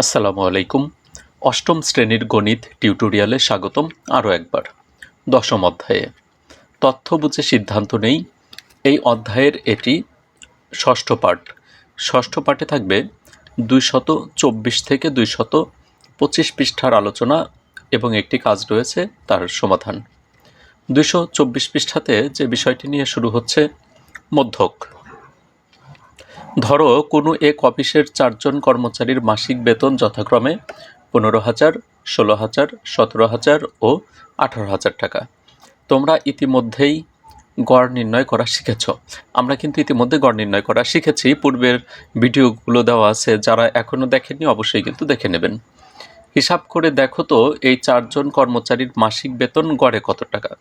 আসসালামু আলাইকুম। অষ্টম শ্রেণির গণিত টিউটোরিয়ালে স্বাগতম আরও একবার। দশম অধ্যায়ে। তথ্য বুঝে সিদ্ধান্ত নেই। এই অধ্যায়ের এটি ষষ্ঠ পাঠ। ষষ্ঠ পাঠে থাকবে দুইশত চব্বিশ থেকে দুইশত পঁচিশ পৃষ্ঠার আলোচনা এবং একটি কাজ রয়েছে তার সমাধান। দুইশো চব্বিশ পৃষ্ঠাতে যে বিষয়টি নিয়ে শুরু হচ্ছে, মধ্যক। ধরো, কোনো এক অফিসের চারজন কর্মচারীর মাসিক বেতন যথাক্রমে পনেরো হাজার, ষোলো হাজার, সতেরো হাজার ও আঠারো হাজার টাকা। তোমরা ইতিমধ্যেই গড় নির্ণয় করা শিখেছ। আমরা কিন্তু ইতিমধ্যে গড় নির্ণয় করা শিখেছি। পূর্বের ভিডিওগুলো দেওয়া আছে। যারা এখনও দেখেননি, অবশ্যই কিন্তু দেখে নেবেন। হিসাব করে দেখো তো, এই চারজন কর্মচারীর মাসিক বেতন গড়ে কত টাকা?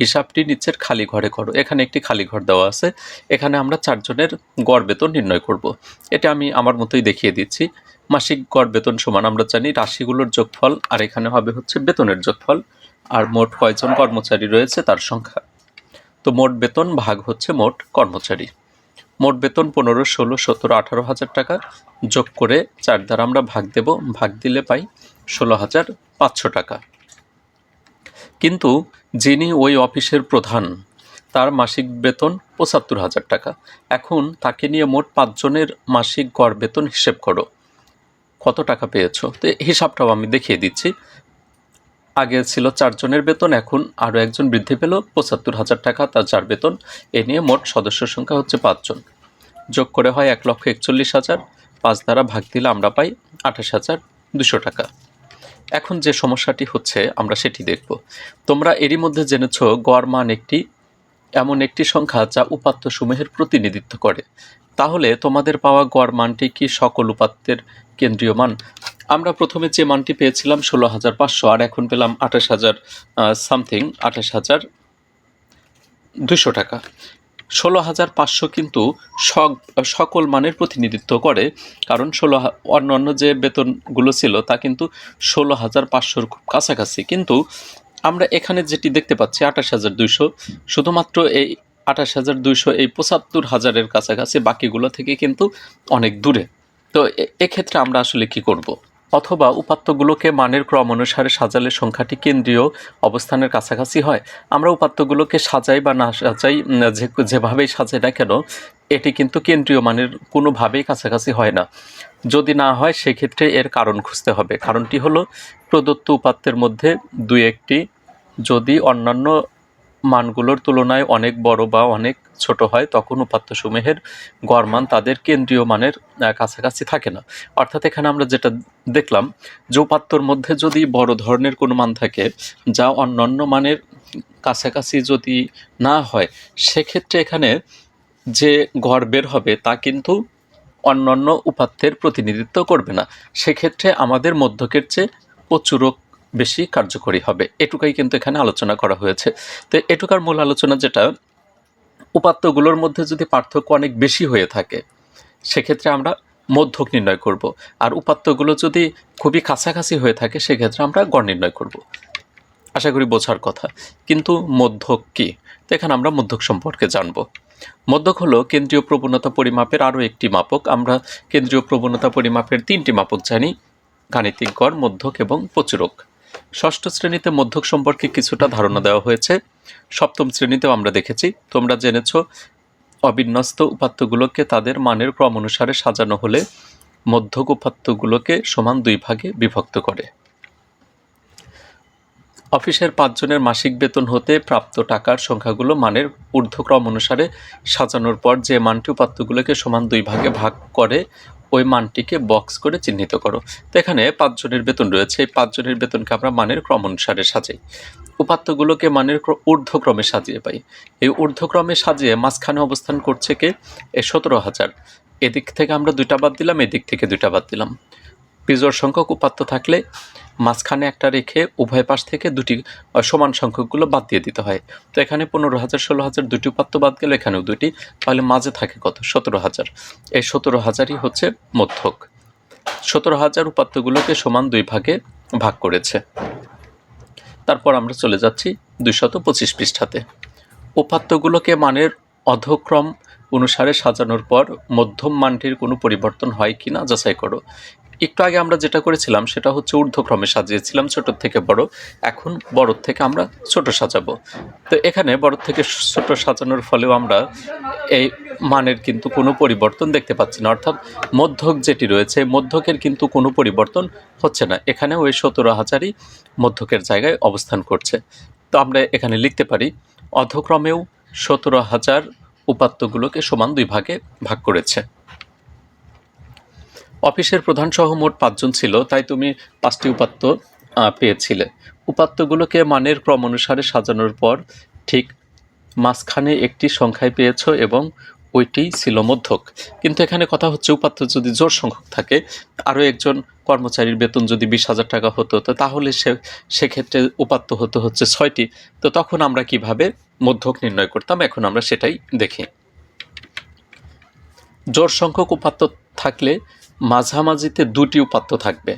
হিসাবটি নিচের খালি ঘরে করো। এখানে একটি খালি ঘর দেওয়া আছে। এখানে আমরা চারজনের গড় বেতন নির্ণয় করব। এটা আমি আমার মতোই দেখিয়ে দিচ্ছি। মাসিক গড় বেতন সমান আমরা জানি রাশিগুলোর যোগফল, আর এখানে হবে হচ্ছে বেতনের যোগফল, আর মোট কয়জন কর্মচারী রয়েছে তার সংখ্যা। তো মোট বেতন ভাগ হচ্ছে মোট কর্মচারী। মোট বেতন পনেরো, ষোলো, সতেরো, আঠারো হাজার টাকা। যোগ করে চার দ্বারা আমরা ভাগ দেব। ভাগ দিলে পাই ষোলো হাজার পাঁচশো টাকা। কিন্তু যিনি ওই অফিসের প্রধান, তার মাসিক বেতন পঁচাত্তর হাজার টাকা। এখন তাকে নিয়ে মোট পাঁচজনের মাসিক গড় বেতন হিসেব করো। কত টাকা পেয়েছ? তো হিসাবটাও আমি দেখিয়ে দিচ্ছি। আগে ছিল চারজনের বেতন, এখন আরও একজন বৃদ্ধি পেল, পঁচাত্তর হাজার টাকা তার যার বেতন। এ নিয়ে মোট সদস্য সংখ্যা হচ্ছে পাঁচজন। যোগ করে হয় এক লক্ষ একচল্লিশ হাজার। পাঁচ দ্বারা ভাগ দিলে আমরা পাই আঠাশ হাজার দুশো টাকা। এখন যে সমস্যাটি হচ্ছে, আমরা সেটি দেখব। তোমরা এরই মধ্যে জেনেছ, গড় মান একটি, এমন একটি সংখ্যা যা উপাত্ত সমূহের প্রতিনিধিত্ব করে। তাহলে তোমাদের পাওয়া গড় মানটি কি সকল উপাত্তের কেন্দ্রীয় মান? আমরা প্রথমে যে মানটি পেয়েছিলাম ষোলো হাজার পাঁচশো, আর এখন পেলাম আঠাশ হাজার সামথিং আঠাশ হাজার দুশো টাকা। ষোলো হাজার পাঁচশো কিন্তু সক- সকল মানের প্রতিনিধিত্ব করে, কারণ ষোলো অন্য অন্য যে বেতনগুলো ছিল তা কিন্তু ষোলো হাজার পাঁচশোর খুব কাছাকাছি। কিন্তু আমরা এখানে যেটি দেখতে পাচ্ছি আঠাশ হাজার দুইশো, শুধুমাত্র এই আঠাশ হাজার দুইশো এই পঁচাত্তর হাজারের কাছাকাছি, বাকিগুলো থেকে কিন্তু অনেক দূরে। তো এক্ষেত্রে আমরা আসলে কি করব। অথবা উপাত্তগুলোকে মানের ক্রম অনুসারে সাজালে সংখ্যাটি কেন্দ্রীয় অবস্থানের কাছাকাছি হয়। আমরা উপাত্তগুলোকে সাজাই বা না সাজাই যে, যেভাবেই সাজাই না কেন, এটি কিন্তু কেন্দ্রীয় মানের কোনোভাবেই কাছাকাছি হয় না। যদি না হয়, সেক্ষেত্রে এর কারণ খুঁজতে হবে। কারণটি হলো, প্রদত্ত উপাত্তের মধ্যে দুই একটি, যদি অন্যান্য মানগুলোর তুলনায় অনেক বড় বা অনেক ছোট হয়, তখন উপাত্তসমূহের গড় মান তাদের কেন্দ্রীয় মানের কাছাকাছি থাকে না। অর্থাৎ এখানে আমরা যেটা দেখলাম যে উপাত্তর মধ্যে যদি বড় ধরনের কোনো মান থাকে, যা অন্যান্য মানের কাছাকাছি যদি না হয়, সেক্ষেত্রে এখানে যে গড় বের হবে তা কিন্তু অন্যান্য উপাত্তের প্রতিনিধিত্ব করবে না। সেক্ষেত্রে আমাদের মধ্যকের চেয়ে প্রচুরক বেশি কার্যকরী হবে। এটুকাই কিন্তু এখানে আলোচনা করা হয়েছে। তো এটুকার মূল আলোচনা যেটা, উপাত্তগুলোর মধ্যে যদি পার্থক্য অনেক বেশি হয়ে থাকে, সেক্ষেত্রে আমরা মধ্যক নির্ণয় করব। আর উপাত্তগুলো যদি খুবই কাছাকাছি হয়ে থাকে, সেক্ষেত্রে আমরা গড় নির্ণয় করব। আশা করি বোঝার কথা। কিন্তু মধ্যক কি? তো এখানে আমরা মধ্যক সম্পর্কে জানব। মধ্যক হলো কেন্দ্রীয় প্রবণতা পরিমাপের আরও একটি মাপক। আমরা কেন্দ্রীয় প্রবণতা পরিমাপের তিনটি মাপক জানি। গাণিতিক গড়, মধ্যক এবং প্রচুরক। ষষ্ঠ শ্রেণীতে মধ্যক সম্পর্কে কিছুটা ধারণা দেওয়া হয়েছে। সপ্তম শ্রেণীতেও আমরা দেখেছি। তোমরা জেনেছ, অবিন্যস্ত উপাত্তগুলোকে তাদের মানের ক্রম অনুসারে সাজানো হলে মধ্যক উপাত্তগুলোকে সমান দুই ভাগে বিভক্ত করে। অফিসের পাঁচজনের মাসিক বেতন হতে প্রাপ্ত টাকার সংখ্যাগুলো মানের ঊর্ধ্বক্রম অনুসারে সাজানোর পর যে মানটি উপাত্তগুলোকে সমান দুই ভাগে ভাগ করে, ওই মানটিকে বক্স করে চিহ্নিত করো। তো এখানে পাঁচজনের বেতন রয়েছে, এই পাঁচজনের বেতনকে আমরা মানের ক্রম অনুসারে সাজাই। উপাত্তগুলোকে মানের ঊর্ধ্বক্রমে সাজিয়ে পাই। এই ঊর্ধ্বক্রমে সাজিয়ে মাঝখানে অবস্থান করছে কে? এ সতেরো হাজার। এদিক থেকে আমরা দুইটা বাদ দিলাম, এদিক থেকে দুইটা বাদ দিলাম। বিজোড় সংখ্যক উপাত্ত থাকলে মাঝখানে একটা রেখে উভয় পাশ থেকে দুটি সমান সংখ্যকগুলো বাদ দিয়ে দিতে হয়। তো এখানে পনেরো হাজার, ষোলো হাজার দুটি উপাত্ত বাদ গেল, এখানেও দুটি, তাহলে মাঝে থাকে কত? সতেরো হাজার। এই সতেরো হাজারই হচ্ছে মধ্যক। সতেরো হাজার উপাত্তগুলোকে সমান দুই ভাগে ভাগ করেছে। তারপর আমরা চলে যাচ্ছি দুইশত পঁচিশ পৃষ্ঠাতে। উপাত্তগুলোকে মানের অধক্রম অনুসারে সাজানোর পর মধ্যম মানটির কোনো পরিবর্তন হয় কি না যাচাই করো। একটু আগে আমরা যেটা করেছিলাম, সেটা হচ্ছে ঊর্ধ্বক্রমে সাজিয়েছিলাম, ছোট থেকে বড়। এখন বড় থেকে আমরা ছোট সাজাবো। তো এখানে বড় থেকে ছোট সাজানোর ফলেও আমরা এই মানের কিন্তু কোনো পরিবর্তন দেখতে পাচ্ছি না। অর্থাৎ মধ্যক যেটি রয়েছে, মধ্যকের কিন্তু কোনো পরিবর্তন হচ্ছে না। এখানে ওই সতেরো হাজারই মধ্যকের জায়গায় অবস্থান করছে। তো আমরা এখানে লিখতে পারি, অধক্রমেও সতেরো হাজার উপাত্তগুলোকে সমান দুই ভাগে ভাগ করেছে। অফিসের প্রধান সহ মোট পাঁচজন ছিল, তাই তুমি পাঁচটি উপাত্ত পেয়েছিলে। উপাত্তগুলোকে মানের ক্রম অনুসারে সাজানোর পর ঠিক মাঝখানে একটি সংখ্যায় পেয়েছ এবং ওইটি ছিল মধ্যক। কিন্তু এখানে কথা হচ্ছে উপাত্ত যদি জোর সংখ্যক থাকে, আরও একজন কর্মচারীর বেতন যদি বিশ হাজার টাকা হতো, তো তাহলে সে, সেক্ষেত্রে উপাত্ত হতে হচ্ছে ছয়টি। তো তখন আমরা কীভাবে মধ্যক নির্ণয় করতাম, এখন আমরা সেটাই দেখি। জোর সংখ্যক উপাত্ত থাকলে মাঝামাঝিতে দুটি উপাত্ত থাকবে।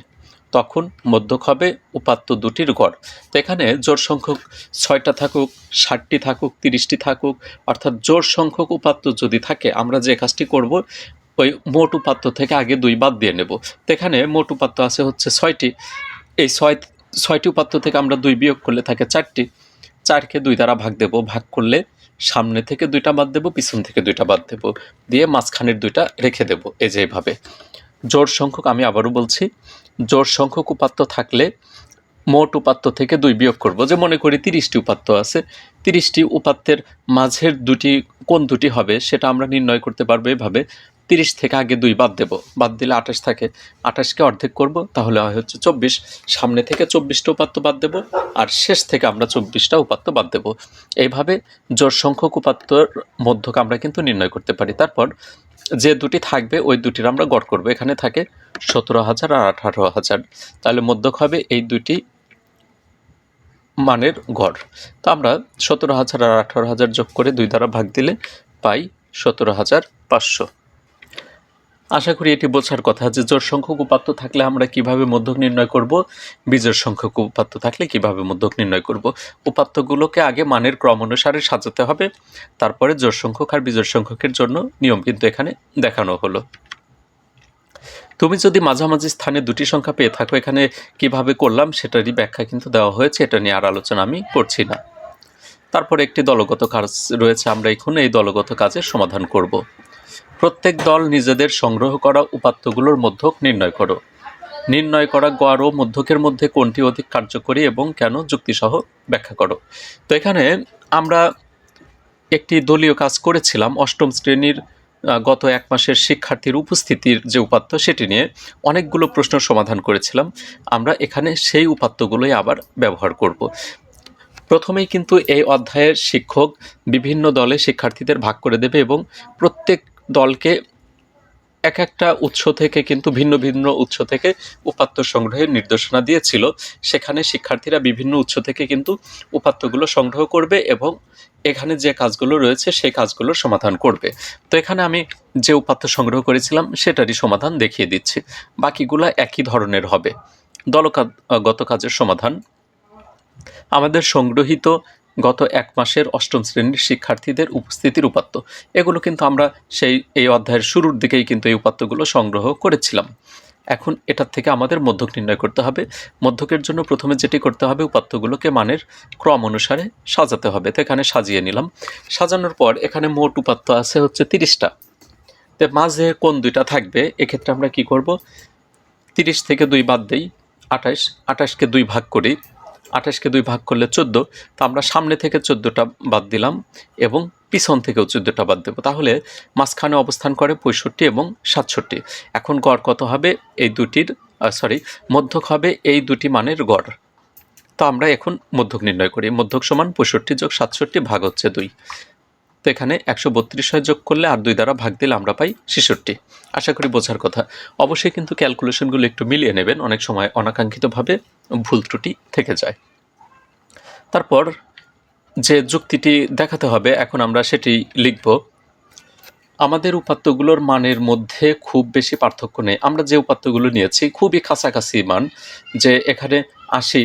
তখন মধ্যক হবে উপাত্ত দুটির গড়। তো এখানে জোর সংখ্যক ছয়টা থাকুক, ষাটটি থাকুক, তিরিশটি থাকুক, অর্থাৎ জোর সংখ্যক উপাত্ত যদি থাকে, আমরা যে কাজটি করব, ওই মোট উপাত্ত থেকে আগে দুই বাদ দিয়ে নেব। তো এখানে মোট উপাত্ত আছে হচ্ছে ছয়টি। এই ছয়, ছয়টি উপাত্ত থেকে আমরা দুই বিয়োগ করলে থাকে চারটি। চারকে দুই দ্বারা ভাগ দেব। ভাগ করলে সামনে থেকে দুইটা বাদ দেব, পিছন থেকে দুইটা বাদ দেব। দিয়ে মাঝখানের দুইটা রেখে দেব। এই যে এইভাবে। জোর সংখ্যক, আমি আবারও বলছি, জোর সংখ্যক উপাত্ত থাকলে মোট উপাত্ত থেকে দুই বিয়োগ করব। যে মনে করি তিরিশটি উপাত্ত আছে, তিরিশটি উপাত্তের মাঝের দুটি, কোন দুটি হবে সেটা আমরা নির্ণয় করতে পারব এভাবে। তিরিশ থেকে আগে দুই বাদ দেব। বাদ দিলে আঠাশ থাকে। আঠাশকে অর্ধেক করব, তাহলে হয় হচ্ছে চব্বিশ। সামনে থেকে চব্বিশটা উপাত্ত বাদ দেব, আর শেষ থেকে আমরা চব্বিশটা উপাত্ত বাদ দেব। এইভাবে জোর সংখ্যক উপাত্তর মধ্যক আমরা কিন্তু নির্ণয় করতে পারি। তারপর যে দুটি থাকবে, ওই দুটির আমরা গড় করব। এখানে থাকে সতেরো হাজার আর আঠারো হাজার। তাহলে মধ্যক হবে এই দুটি মানের গড়। তো আমরা সতেরো হাজার আর আঠারো হাজার যোগ করে দুই দ্বারা ভাগ দিলে পাই সতেরো হাজার পাঁচশো। আশা করি এটি বোঝার কথা যে জোর সংখ্যক উপাত্ত থাকলে আমরা কীভাবে মধ্যক নির্ণয় করব, বিজোড় সংখ্যক উপাত্ত থাকলে কীভাবে মধ্যক নির্ণয় করব। উপাত্তগুলোকে আগে মানের ক্রম অনুসারে সাজাতে হবে, তারপরে জোর সংখ্যক আর বিজোড় সংখ্যকের জন্য নিয়ম কিন্তু এখানে দেখানো হলো। তুমি যদি মাঝামাঝি স্থানে দুটি সংখ্যা পেয়ে থাকো, এখানে কীভাবে করলাম সেটারই ব্যাখ্যা কিন্তু দেওয়া হয়েছে, এটা নিয়ে আর আলোচনা আমি করছি না। তারপর একটি দলগত কাজ রয়েছে, আমরা এখন এই দলগত কাজের সমাধান করব। প্রত্যেক দল নিজেদের সংগ্রহ করা উপাত্তগুলোর মধ্যক নির্ণয় করো। নির্ণয় করা গড় ও মধ্যকের মধ্যে কোনটি অধিক কার্যকরী এবং কেন যুক্তিসহ ব্যাখ্যা করো। তো এখানে আমরা একটি দলীয় কাজ করেছিলাম। অষ্টম শ্রেণির গত এক মাসের শিক্ষার্থীর উপস্থিতির যে উপাত্ত সেটি নিয়ে অনেকগুলো প্রশ্ন সমাধান করেছিলাম। আমরা এখানে সেই উপাত্তগুলোই আবার ব্যবহার করব। প্রথমেই কিন্তু এই অধ্যায়ের শিক্ষক বিভিন্ন দলে শিক্ষার্থীদের ভাগ করে দেবে এবং প্রত্যেক দলকে এক একটা উৎস থেকে কিন্তু ভিন্ন ভিন্ন উৎস থেকে উপাত্ত সংগ্রহের নির্দেশনা দিয়েছিল। সেখানে শিক্ষার্থীরা বিভিন্ন উৎস থেকে কিন্তু উপাত্তগুলো সংগ্রহ করবে এবং এখানে যে কাজগুলো রয়েছে সেই কাজগুলোর সমাধান করবে। তো এখানে আমি যে উপাত্ত সংগ্রহ করেছিলাম সেটারই সমাধান দেখিয়ে দিচ্ছি। বাকিগুলো একই ধরনের হবে। দলগত কাজের সমাধান। আমাদের সংগ্রহীত গত এক মাসের অষ্টম শ্রেণির শিক্ষার্থীদের উপস্থিতির উপাত্ত এগুলো কিন্তু আমরা সেই, এই অধ্যায়ের শুরুর দিকেই কিন্তু এই উপাত্তগুলো সংগ্রহ করেছিলাম। এখন এটার থেকে আমাদের মধ্যক নির্ণয় করতে হবে। মধ্যকের জন্য প্রথমে যেটি করতে হবে, উপাত্তগুলোকে মানের ক্রম অনুসারে সাজাতে হবে। তো এখানে সাজিয়ে নিলাম। সাজানোর পর এখানে মোট উপাত্ত আছে হচ্ছে তিরিশটা। তো মাঝে কোন দুইটা থাকবে, এক্ষেত্রে আমরা কি করব? তিরিশ থেকে দুই বাদ দেই, আঠাশ। আঠাশকে দুই ভাগ করি। আঠাশকে দুই ভাগ করলে চোদ্দ, তো আমরা সামনে থেকে চোদ্দোটা বাদ দিলাম এবং পিছন থেকেও চোদ্দোটা বাদ দেবো। তাহলে মাঝখানে অবস্থান করে পঁয়ষট্টি এবং সাতষট্টি। এখন গড় কত হবে? এই দুটির সরি মধ্যক হবে এই দুটি মানের গড়। তো আমরা এখন মধ্যক নির্ণয় করি। মধ্যক সমান পঁয়ষট্টি যোগ সাতষট্টি ভাগ হচ্ছে দুই। তো এখানে একশো বত্রিশ হয় যোগ করলে আর দুই দ্বারা ভাগ দিলে আমরা পাই ছেষট্টি। আশা করি বোঝার কথা। অবশ্যই কিন্তু ক্যালকুলেশনগুলো একটু মিলিয়ে নেবেন। অনেক সময় অনাকাঙ্ক্ষিতভাবে ভুল ত্রুটি থেকে যায়। তারপর যে যুক্তিটি দেখাতে হবে, এখন আমরা সেটি লিখব। আমাদের উপাত্তগুলোর মানের মধ্যে খুব বেশি পার্থক্য নেই। আমরা যে উপাত্তগুলো নিয়েছি, খুবই কাছাকাছি মান, যে এখানে আশি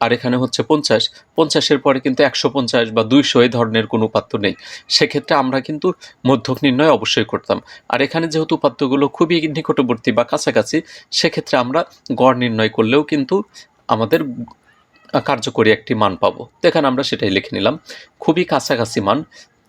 আর এখানে হচ্ছে পঞ্চাশ। পঞ্চাশের পরে কিন্তু একশো পঞ্চাশ বা দুইশো এই ধরনের কোনো উপাত্ত নেই। সেক্ষেত্রে আমরা কিন্তু মধ্যক নির্ণয় অবশ্যই করতাম। আর এখানে যেহেতু উপাত্তগুলো খুবই নিকটবর্তী বা কাছাকাছি, সেক্ষেত্রে আমরা গড় নির্ণয় করলেও কিন্তু আমাদের কার্যকরী একটি মান পাবো। তো এখানে আমরা সেটাই লিখে নিলাম। খুবই কাছাকাছি মান।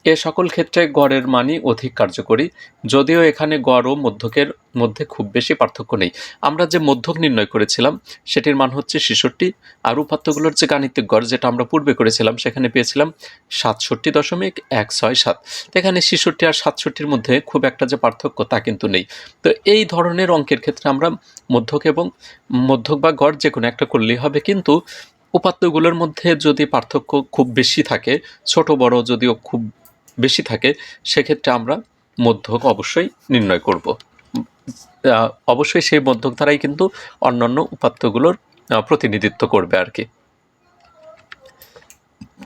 এ সকল ক্ষেত্রে গড়ের মানই অধিক কার্যকরী, যদিও এখানে গড় ও মধ্যকের মধ্যে খুব বেশি পার্থক্য নেই। আমরা যে মধ্যক নির্ণয় করেছিলাম, সেটির মান হচ্ছে ছেষট্টি, আর উপাত্তগুলোর যে গাণিতিক গড়, যেটা আমরা পূর্বে করেছিলাম, সেখানে পেয়েছিলাম সাতষট্টি দশমিক এক ছয় সাত। এখানে ছেষট্টি আর সাতষট্টির মধ্যে খুব একটা যে পার্থক্য তা কিন্তু নেই। তো এই ধরনের অঙ্কের ক্ষেত্রে আমরা মধ্যক এবং মধ্যক বা গড় যে কোনো একটা করলেই হবে, কিন্তু উপাত্তগুলোর মধ্যে যদি পার্থক্য খুব বেশি থাকে, ছোট বড় যদিও খুব বেশি থাকে, সেক্ষেত্রে আমরা মধ্যক অবশ্যই নির্ণয় করব। অবশ্যই সেই মধ্যক দ্বারাই কিন্তু অন্যান্য উপাত্তগুলোর প্রতিনিধিত্ব করবে আর কি।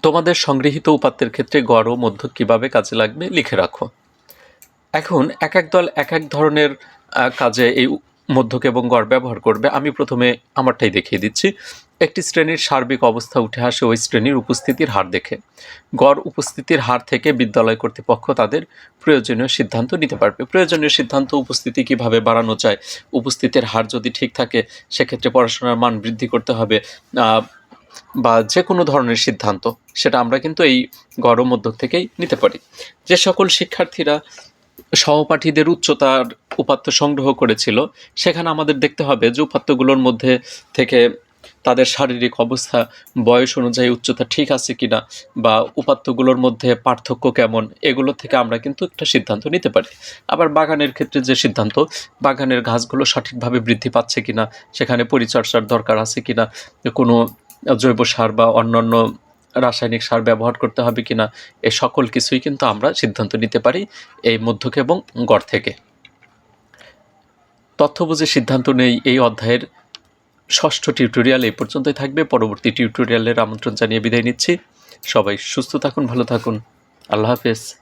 তোমাদের সংগৃহীত উপাত্তের ক্ষেত্রে গড় ও মধ্যক কীভাবে কাজে লাগবে লিখে রাখো। এখন এক এক দল এক এক ধরনের কাজে এই মধ্যক এবং গড় ব্যবহার করবে। আমি প্রথমে আমারটাই দেখিয়ে দিচ্ছি। একটি শ্রেণির সার্বিক অবস্থা উঠে আসে ওই শ্রেণির উপস্থিতির হার দেখে। গড় উপস্থিতির হার থেকে বিদ্যালয় কর্তৃপক্ষ তাদের প্রয়োজনীয় সিদ্ধান্ত নিতে পারবে। প্রয়োজনীয় সিদ্ধান্ত উপস্থিতি কীভাবে বাড়ানো যায়, উপস্থিতির হার যদি ঠিক থাকে, সেক্ষেত্রে পড়াশোনার মান বৃদ্ধি করতে হবে বা যে কোনো ধরনের সিদ্ধান্ত, সেটা আমরা কিন্তু এই গড় ও মধ্যক থেকেই নিতে পারি। যে সকল শিক্ষার্থীরা সহপাঠীদের উচ্চতার উপাত্ত সংগ্রহ করেছিল, সেখানে আমাদের দেখতে হবে যে উপাত্তগুলোর মধ্যে থেকে তাদের শারীরিক অবস্থা, বয়স অনুযায়ী উচ্চতা ঠিক আছে কিনা বা উপাত্তগুলোর মধ্যে পার্থক্য কেমন, এগুলো থেকে আমরা কিন্তু একটা সিদ্ধান্ত নিতে পারি। আবার বাগানের ক্ষেত্রে যে সিদ্ধান্ত, বাগানের ঘাসগুলো সঠিকভাবে বৃদ্ধি পাচ্ছে কিনা, সেখানে পরিচর্যার দরকার আছে কিনা, কোনো জৈব সার বা অন্যান্য রাসায়নিক সার ব্যবহার করতে হবে কিনা, এ সকল কিছুই কিন্তু আমরা সিদ্ধান্ত নিতে পারি এই মধ্যক এবং গড় থেকে। তথ্য বুঝে সিদ্ধান্ত নেই এই অধ্যায়ের ষষ্ঠ টিউটোরিয়াল এই পর্যন্তই থাকবে। পরবর্তী টিউটোরিয়ালের আমন্ত্রণ জানিয়ে বিদায় নিচ্ছি। সবাই সুস্থ থাকুন, ভালো থাকুন। আল্লাহ হাফেজ।